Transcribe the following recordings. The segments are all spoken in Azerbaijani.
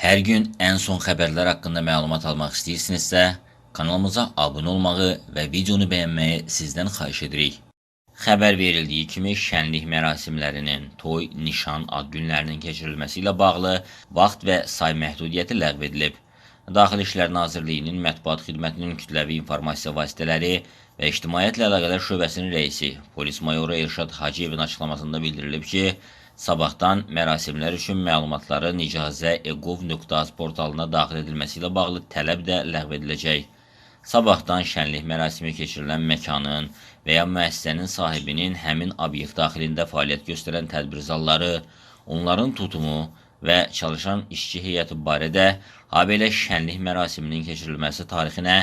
Hər gün ən son xəbərlər haqqında məlumat almaq istəyirsinizsə, kanalımıza abunə olmağı və videonu bəyənməyi sizdən xahiş edirik. Xəbər verildiyi kimi şənlik mərasimlərinin, toy, nişan, ad günlərinin keçirilməsi ilə bağlı vaxt və say məhdudiyyəti ləğv edilib. Daxili İşlər Nazirliyinin mətbuat xidmətinin kütləvi informasiya vasitələri və ictimaiyyətlə əlaqələr şöbəsinin rəisi polis mayoru Elşad Hacıyevin açıqlamasında bildirilib ki, sabahdan mərasimlər üçün məlumatların icazə egov.az portalına daxil edilməsi ilə bağlı tələb də ləğv ediləcək. Sabahdan şənlik mərasimi keçirilən məkanın və ya müəssisənin sahibinin həmin obyekt daxilində fəaliyyət göstərən tədbir zalları, onların tutumu və çalışan işçi heyəti barədə, habelə şənlik mərasiminin keçirilməsi tarixinə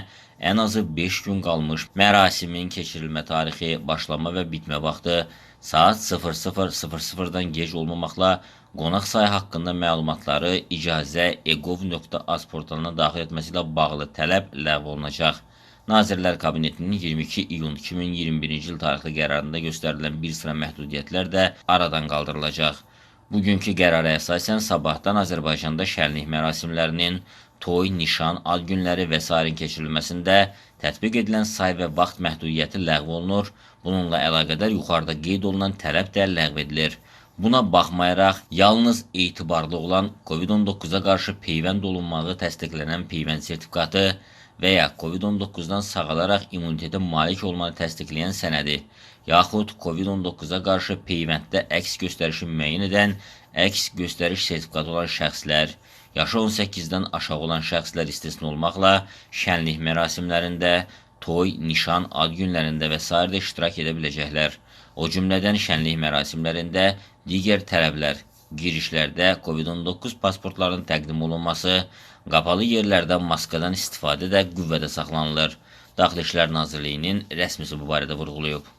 ən azı 5 gün qalmış mərasimin keçirilmə tarixi, başlama və bitmə vaxtı saat 00:00-dan gec olmamaqla qonaq sayı haqqında məlumatları icazə egov.az portalına daxil etməsi ilə bağlı tələb ləğv olunacaq. Nazirlər Kabinetinin 22 iyun 2021-ci il tarixli qərarında göstərilən bir sıra məhdudiyyətlər də aradan qaldırılacaq. Bugünkü qərara əsasən sabahdan Azərbaycanda şənlik mərasimlərinin, toy, nişan, ad günləri və s. keçirilməsində tətbiq edilən say və vaxt məhdudiyyəti ləğv olunur. Bununla əlaqədar yuxarıda qeyd olunan tələb də ləğv edilir. Buna baxmayaraq, yalnız etibarlı olan COVID-19-a qarşı peyvənd olunmağı təsdiqlənən peyvənd sertifikatı və ya COVID-19-dan sağalaraq immunitetə malik olmanı təsdiqləyən sənədi, yaxud COVID-19-a qarşı peyvənddə əks göstərişi müəyyən edən əks göstəriş sertifikatı olan şəxslər, yaşı 18-dən aşağı olan şəxslər istisna olmaqla şənlik mərasimlərində, toy, nişan, ad günlərində və s. iştirak edə biləcəklər. O cümlədən şənlik mərasimlərində digər tələblər, girişlərdə COVID-19 pasportlarının təqdim olunması, qapalı yerlərdə maskadan istifadə də qüvvədə saxlanılır. Daxili İşlər Nazirliyinin rəsmisi bu barədə vurğulayıb.